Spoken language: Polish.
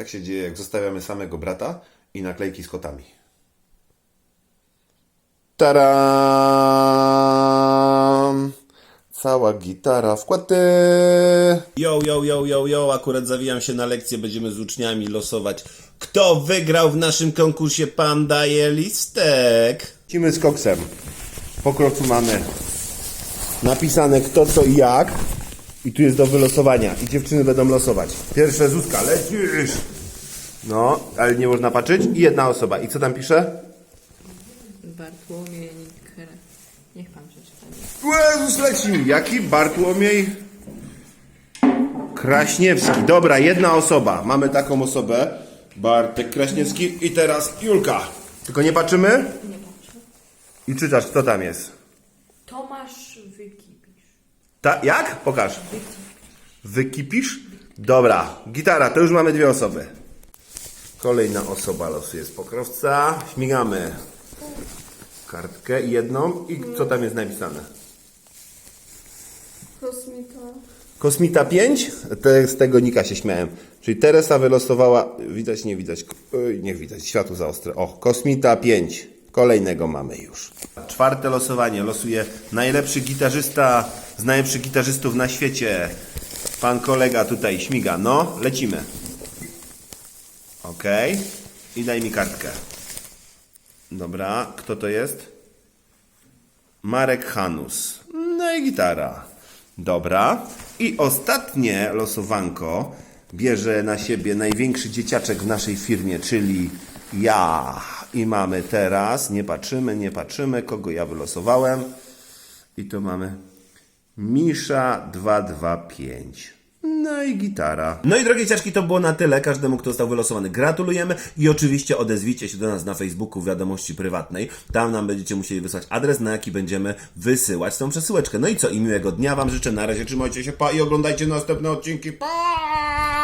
Tak się dzieje, jak zostawiamy samego brata i naklejki z kotami. Taram! Cała gitara wkłady. Yo, yo, yo, yo, yo, akurat zawijam się na lekcję, będziemy z uczniami losować. Kto wygrał w naszym konkursie Pan daje listek? Lecimy z koksem. Po kroku mamy napisane kto, co i jak. I tu jest do wylosowania. I dziewczyny będą losować. Pierwsze Zuzka, lecisz! No, ale nie można patrzeć. I jedna osoba. I co tam pisze? Bartłomiej Niker. Niech pan przeczyta. Jezus leci! Jaki? Bartłomiej? Kraśniewski. Dobra, jedna osoba. Mamy taką osobę. Bartek Kraśniewski i teraz Julka. Tylko nie patrzymy? Nie patrzę. I czytasz, kto tam jest. Tomasz Wykipisz. Ta, jak? Pokaż. Wykipisz? Dobra, gitara, to już mamy dwie osoby. Kolejna osoba losuje z pokrowca. Śmigamy kartkę jedną i co tam jest napisane? Kosmita. Kosmita 5? Te, z tego Nika się śmiałem. Czyli Teresa wylosowała, widać, nie widać, Oj, niech widać, światło za ostre. O, Kosmita 5. Kolejnego mamy już. Czwarte losowanie. Losuje najlepszy gitarzysta z najlepszych gitarzystów na świecie. Pan kolega tutaj śmiga. No, lecimy. Okej. I daj mi kartkę. Dobra, kto to jest? Marek Hanus. No i gitara. Dobra. I ostatnie losowanko bierze na siebie największy dzieciaczek w naszej firmie, czyli ja. I mamy teraz, nie patrzymy, nie patrzymy, kogo ja wylosowałem. I tu mamy Misza 225. No i gitara. No i drogie ciaczki, to było na tyle. Każdemu, kto został wylosowany, gratulujemy i oczywiście odezwijcie się do nas na Facebooku w wiadomości prywatnej. Tam nam będziecie musieli wysłać adres, na jaki będziemy wysyłać tą przesyłeczkę. No i co? I miłego dnia Wam życzę. Na razie trzymajcie się, pa i oglądajcie następne odcinki. Pa!